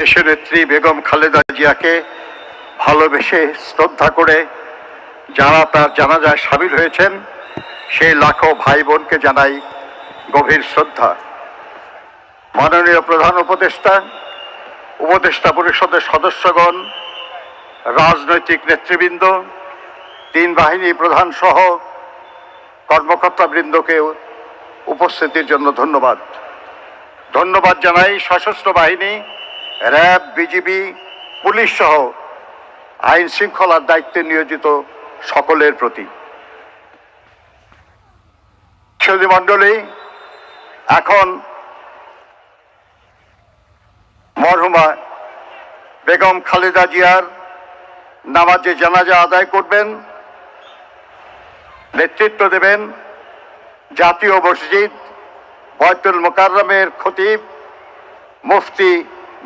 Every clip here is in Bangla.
দেশনেত্রী বেগম খালেদা জিয়াকে ভালোবেসে শ্রদ্ধা করে যারা তার জানাজায় সামিল হয়েছেন, সেই লাখো ভাই বোনকে জানাই গভীর শ্রদ্ধা। মাননীয় প্রধান উপদেষ্টা উপদেষ্টা পরিষদের সদস্যগণ, রাজনৈতিক নেতৃবৃন্দ, তিন বাহিনী প্রধান সহ কর্মকর্তাবৃন্দকে উপস্থিতির জন্য ধন্যবাদ। ধন্যবাদ জানাই সশস্ত্র বাহিনী র্যাব, বিজিবি, পুলিশ সহ আইন শৃঙ্খলার দায়িত্বে নিয়োজিত সকলের প্রতি। মণ্ডলী, এখন মরহুমা বেগম খালেদা জিয়ার নামাজে জানাজা আদায় করবেন, নেতৃত্ব দেবেন জাতীয় মসজিদ বয়তুল মোকাররমের খতিব মুফতি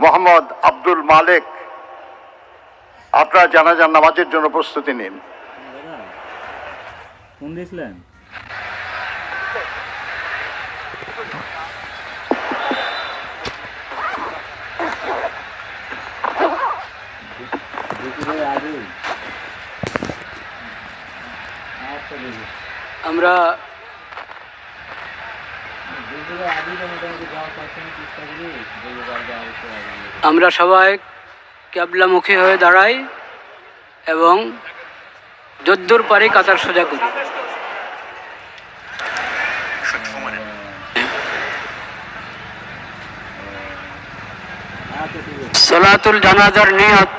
মোহাম্মদ আব্দুল মালেক আপনারা জানাজার নামাজের জন্য প্রস্তুতি নিন। আমরা আমরা সবাই ক্যাবলামুখী হয়ে দাঁড়াই এবং যদ্দূর পারি কাতার সোজা করি। সলাতুল জানাজার নিয়ত,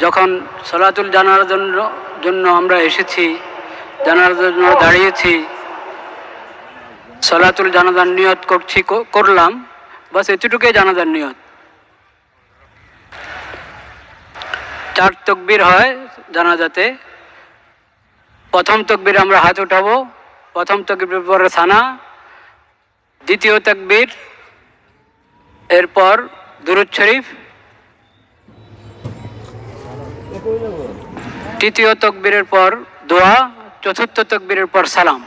যখন সলাতুল জানার জন্য জন্য আমরা এসেছি জানার জন্য দাঁড়িয়েছি সলাতুল জানাজার নিয়ত করছি করলাম। বাস এতটুকুই জানাজার নিয়ত। চার তকবির হয় জানাজাতে। প্রথম তকবির আমরা হাত উঠাবো। প্রথম তকবির পরে সানা। দ্বিতীয় তকবির, এরপর দুরুদ শরীফ। তৃতীয় তকবীরের পর দোয়া। চতুর্থ তকবীরের পর সালাম।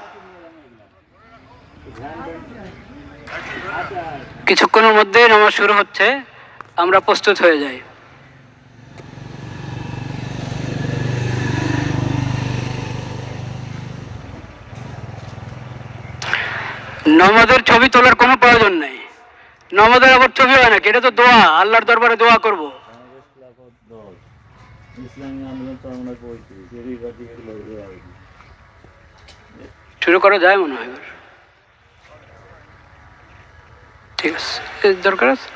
কিছুক্ষণের মধ্যে নামাজ শুরু হচ্ছে, আমরা প্রস্তুত হয়ে যাই। নমাজের ছবি তোলার কোনো প্রয়োজন নেই। নমাজের আবার ছবি হয় নাকি? এটা তো দোয়া, আল্লাহর দরবারে দোয়া করব। শুরু করা যায় মনে হয় এবার। ঠিক আছে এর দরকার আছে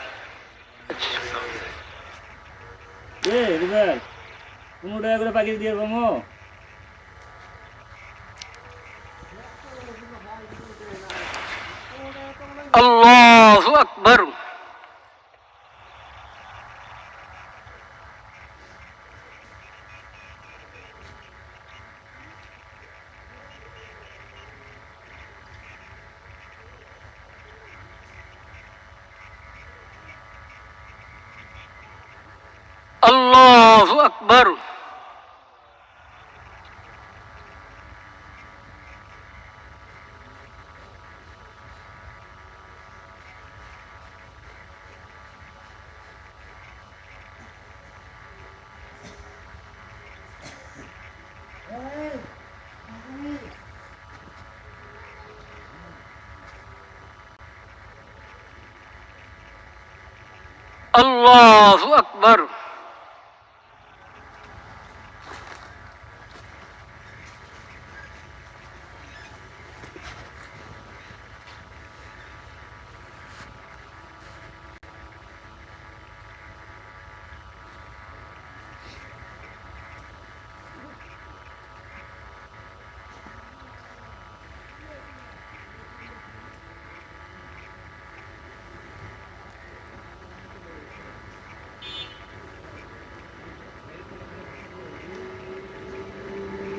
আচ্ছা। এ রুবেল পনেরো টাকা করে প্যাকেজ দিয়ে কমো আল্লাহু আকবার الله أكبر. الله أكبر.